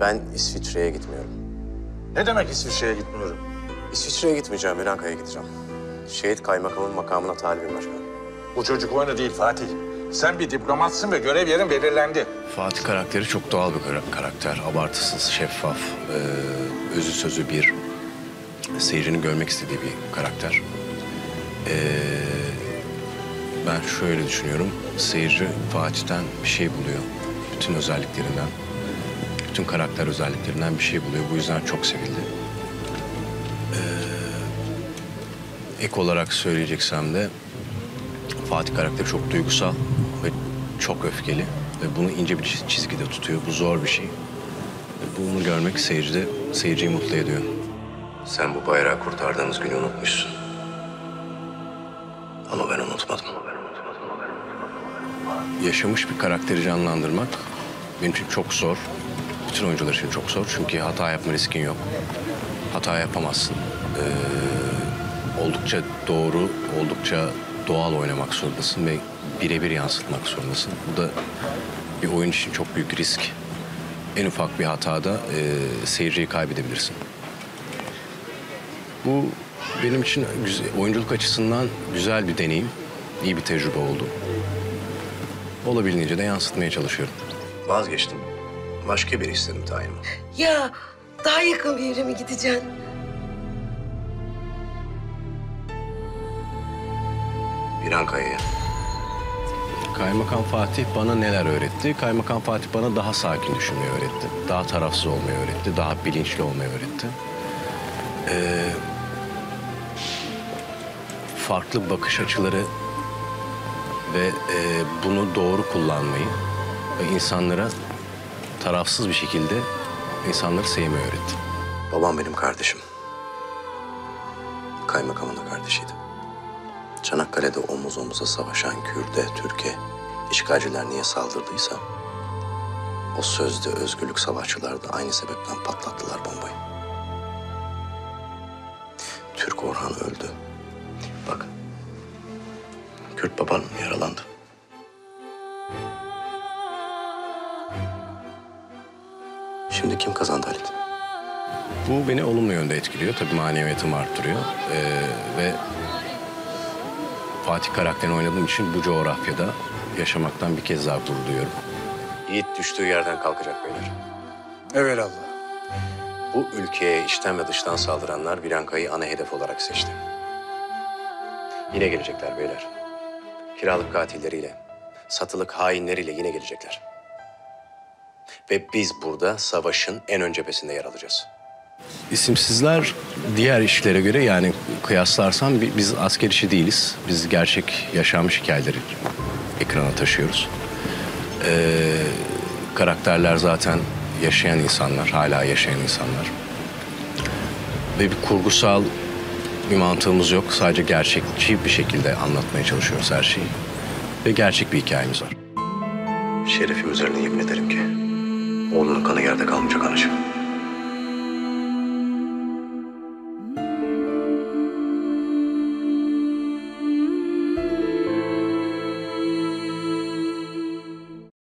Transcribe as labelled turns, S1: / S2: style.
S1: Ben İsviçre'ye gitmiyorum.
S2: Ne demek İsviçre'ye gitmiyorum?
S1: İsviçre'ye gitmeyeceğim, Biranka'ya gideceğim. Şehit kaymakamın makamına talibim başkanım.
S2: Bu çocuk oyunu değil Fatih. Sen bir diplomatsın ve görev yerin belirlendi.
S3: Fatih karakteri çok doğal bir kara- karakter. Abartısız, şeffaf, e, özü sözü bir, seyircinin görmek istediği bir karakter. E, ben şöyle düşünüyorum, seyirci Fatih'ten bir şey buluyor. Bütün özelliklerinden, bütün karakter özelliklerinden bir şey buluyor. Bu yüzden çok sevildi. E, ek olarak söyleyeceksem de Fatih karakteri çok duygusal ve çok öfkeli. Ve bunu ince bir çiz- çizgide tutuyor. Bu zor bir şey. Bunu görmek seyircide, seyirciyi mutlu ediyor. Sen bu bayrağı kurtardığımız günü unutmuşsun. Ama ben unutmadım. Yaşamış bir karakteri canlandırmak benim için çok zor. Bütün oyuncular için çok zor. Çünkü hata yapma riskin yok. Hata yapamazsın. Ee, oldukça doğru, oldukça doğal oynamak zorundasın ve birebir yansıtmak zorundasın. Bu da bir oyun için çok büyük risk. En ufak bir hatada e, seyirciyi kaybedebilirsin. Bu benim için güzel, oyunculuk açısından güzel bir deneyim, iyi bir tecrübe oldu. Olabildiğince de yansıtmaya çalışıyorum. Vazgeçtim. Başka biri istedim tayinimi.
S4: Ya daha yakın bir yere mi gideceksin?
S3: Bir Ankara'ya. Kaymakam Fatih bana neler öğretti? Kaymakam Fatih bana daha sakin düşünmeyi öğretti. Daha tarafsız olmayı öğretti. Daha bilinçli olmayı öğretti. Ee, farklı bakış açıları ve e, bunu doğru kullanmayı ve insanlara tarafsız bir şekilde insanları sevmeyi öğretti. Babam benim kardeşim. Kaymakamın da kardeşiydi. Çanakkale'de omuz omuza savaşan Kürt'e, Türkiye işgalciler niye saldırdıysa o sözde özgürlük savaşçıları da aynı sebepten patlattılar bombayı. Türk Orhan öldü. Bak, Kürt baban yaralandı. Şimdi kim kazandı Halit? Bu beni olumlu yönde etkiliyor. Tabii maneviyatımı arttırıyor. Ee, ve Fatih karakterini oynadığım için bu coğrafyada yaşamaktan bir kez daha gurur duyuyorum. Yiğit düştüğü yerden kalkacak beyler.
S2: Evelallah.
S3: Bu ülkeye içten ve dıştan saldıranlar Biranka'yı ana hedef olarak seçti. Yine gelecekler beyler. Kiralık katilleriyle, satılık hainleriyle yine gelecekler. Ve biz burada savaşın en ön cephesinde yer alacağız. İsimsizler diğer işlere göre yani kıyaslarsam bi- biz asker işi değiliz. Biz gerçek yaşanmış hikayeleri ekrana taşıyoruz. Ee, karakterler zaten yaşayan insanlar, hala yaşayan insanlar. Ve bir kurgusal bir mantığımız yok. Sadece gerçekçi bir şekilde anlatmaya çalışıyoruz her şeyi. Ve gerçek bir hikayemiz var. Şerefi üzerine yemin ederim ki oğlunun kanı yerde kalmayacak anacığım.